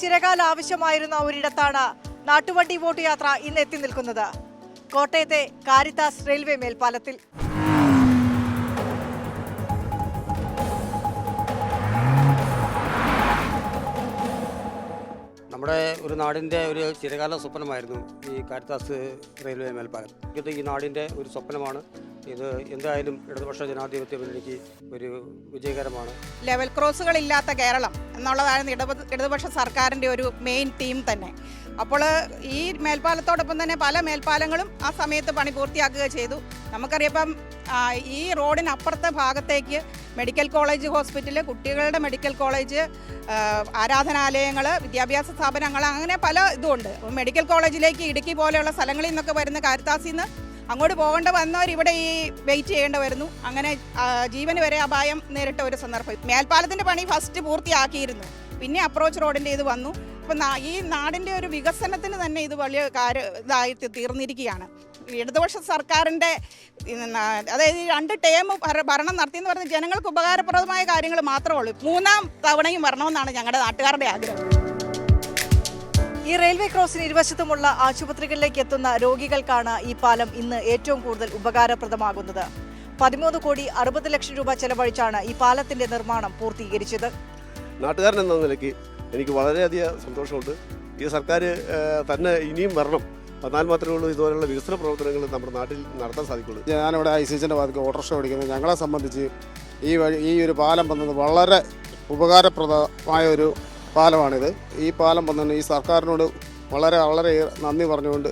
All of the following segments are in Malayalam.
ചിരകാല ആവശ്യമായിരുന്ന ഒരിടത്താണ് നാട്ടുവണ്ടി വോട്ട് യാത്ര ഇന്ന് എത്തി നിൽക്കുന്നത്. കോട്ടയത്തെ കാരിത്താസ് റെയിൽവേ മേൽപ്പാലത്തിൽ. നമ്മുടെ ഒരു നാടിന്റെ ഒരു ചിരകാല സ്വപ്നമായിരുന്നു ഈ കാരിത്താസ് റെയിൽവേ മേൽപ്പാലം. ഇത് ഈ നാടിന്റെ ഒരു സ്വപ്നമാണ്. ഇത് എന്തായാലും ഇടതുപക്ഷ ജനാധിപത്യ മുന്നണിക്ക് ഒരു വിജയകരമാണ്. ലെവൽ ക്രോസുകൾ ഇല്ലാത്ത കേരളം എന്നുള്ളതായിരുന്നു ഇടതുപക്ഷ സർക്കാരിന്റെ ഒരു മെയിൻ തീം തന്നെ. അപ്പോൾ ഈ മേൽപ്പാലത്തോടൊപ്പം തന്നെ പല മേൽപ്പാലങ്ങളും ആ സമയത്ത് പണി പൂർത്തിയാക്കുക ചെയ്തു. നമുക്കറിയാം ഈ റോഡിനപ്പുറത്തെ ഭാഗത്തേക്ക് മെഡിക്കൽ കോളേജ് ഹോസ്പിറ്റൽ കുട്ടികളുടെ മെഡിക്കൽ കോളേജ് ആരാധനാലയങ്ങൾ വിദ്യാഭ്യാസ സ്ഥാപനങ്ങൾ അങ്ങനെ പല ഇതുമുണ്ട്. മെഡിക്കൽ കോളേജിലേക്ക് ഇടുക്കി പോലെയുള്ള സ്ഥലങ്ങളിൽ നിന്നൊക്കെ വരുന്ന കാരിത്താസിൽ അങ്ങോട്ട് പോകേണ്ട വന്നവർ ഇവിടെ ഈ വെയിറ്റ് ചെയ്യേണ്ട വരുന്നു അങ്ങനെ ജീവന് വരെ അപായം നേരിട്ട ഒരു സന്ദർഭം. മേൽപ്പാലത്തിന്റെ പണി ഫസ്റ്റ് പൂർത്തിയാക്കിയിരുന്നു. പിന്നെ അപ്രോച്ച് റോഡിന്റെ ഇത് വന്നു. അപ്പം ഈ നാടിന്റെ ഒരു വികസനത്തിന് തന്നെ ഇത് വലിയ കാര്യ ഇതായി തീർന്നിരിക്കുകയാണ്. ഇടതുപക്ഷ സർക്കാരിന്റെ അതായത് രണ്ട് ടേം ഭരണം നടത്തിയെന്ന് പറഞ്ഞാൽ ജനങ്ങൾക്ക് ഉപകാരപ്രദമായ കാര്യങ്ങൾ മാത്രമേ ഉള്ളൂ. മൂന്നാം തവണയും വരണമെന്നാണ് ഞങ്ങളുടെ നാട്ടുകാരുടെ ആഗ്രഹം. ഈ റെയിൽവേ ക്രോസിന് ഇരുവശത്തുമുള്ള ആശുപത്രികളിലേക്ക് എത്തുന്ന രോഗികൾക്കാണ് ഈ പാലം ഇന്ന് ഏറ്റവും കൂടുതൽ ഉപകാരപ്രദമാകുന്നത്. പതിമൂന്ന് കോടി അറുപത് ലക്ഷം രൂപ ചെലവഴിച്ചാണ് ഈ പാലത്തിന്റെ നിർമ്മാണം പൂർത്തീകരിച്ചത്. നാട്ടുകാരൻ എന്ന നിലയ്ക്ക് എനിക്ക് വളരെയധികം സന്തോഷമുണ്ട്. ഈ സർക്കാർ തന്നെ ഇനിയും വരണം. എന്നാൽ മാത്രമേ ഉള്ളൂ ഇതുപോലുള്ള വികസന പ്രവർത്തനങ്ങൾ നമ്മുടെ നാട്ടിൽ നടത്താൻ സാധിക്കുള്ളൂ. ഞാനിവിടെ ഐ സി എച്ചിന്റെ ഭാഗത്ത് ഓട്ടോറിക്ഷ ഓടിക്കുന്നത്. ഞങ്ങളെ സംബന്ധിച്ച് ഈ വഴി ഈ ഒരു പാലം വന്നത് വളരെ ഉപകാരപ്രദമായ ഒരു പാലമാണിത്. ഈ പാലം വന്നതിന് ഈ സർക്കാരിനോട് വളരെ വളരെ നന്ദി പറഞ്ഞുകൊണ്ട്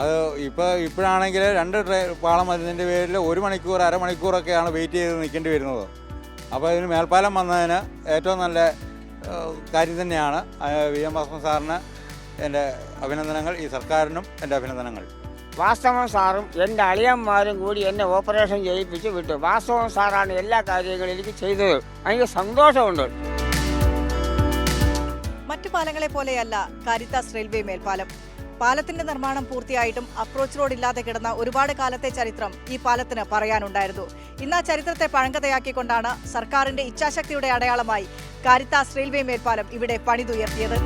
അത് ഇപ്പോൾ ഇപ്പോഴാണെങ്കിൽ രണ്ട് ട്രെ പാളം വരുന്നതിന്റെ പേരിൽ ഒരു മണിക്കൂർ അരമണിക്കൂറൊക്കെയാണ് വെയിറ്റ് ചെയ്ത് നിൽക്കേണ്ടി വരുന്നത്. അപ്പോൾ ഇതിന് മേൽപ്പാലം വന്നതിന് ഏറ്റവും നല്ല കാര്യം തന്നെയാണ് വി എം വാസവൻ സാറിന് എന്റെ അഭിനന്ദനങ്ങൾ ഈ സർക്കാരിനും എന്റെ അഭിനന്ദനങ്ങൾ. വാസ്തവൻ സാറും എന്റെ അളിയന്മാരും കൂടി എന്നെ ഓപ്പറേഷൻ ചെയ്യിപ്പിച്ച് വിട്ടു. വാസ്തവൻ സാറാണ് എല്ലാ കാര്യങ്ങളും എനിക്ക് ചെയ്തത്. എനിക്ക് സന്തോഷമുണ്ട്. മറ്റു പാലങ്ങളെ പോലെയല്ല കാരിത്താസ് റെയിൽവേ മേൽപ്പാലം. പാലത്തിന്റെ നിർമ്മാണം പൂർത്തിയായിട്ടും അപ്രോച്ച് റോഡ് ഇല്ലാതെ കിടന്ന ഒരുപാട് കാലത്തെ ചരിത്രം ഈ പാലത്തിന് പറയാനുണ്ടായിരുന്നു. ഇന്ന് ആ ചരിത്രത്തെ പഴങ്കഥയാക്കിക്കൊണ്ടാണ് സർക്കാരിന്റെ ഇച്ഛാശക്തിയുടെ അടയാളമായി കാരിത്താസ് റെയിൽവേ മേൽപ്പാലം ഇവിടെ പണിതുയർത്തിയത്.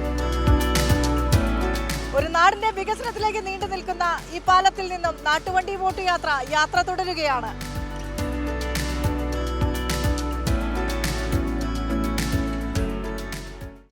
ഒരു നാടിന്റെ വികസനത്തിലേക്ക് നീണ്ടു നിൽക്കുന്ന ഈ പാലത്തിൽ നിന്നും നാട്ടുവണ്ടി ബോട്ട് യാത്ര യാത്ര തുടരുകയാണ്.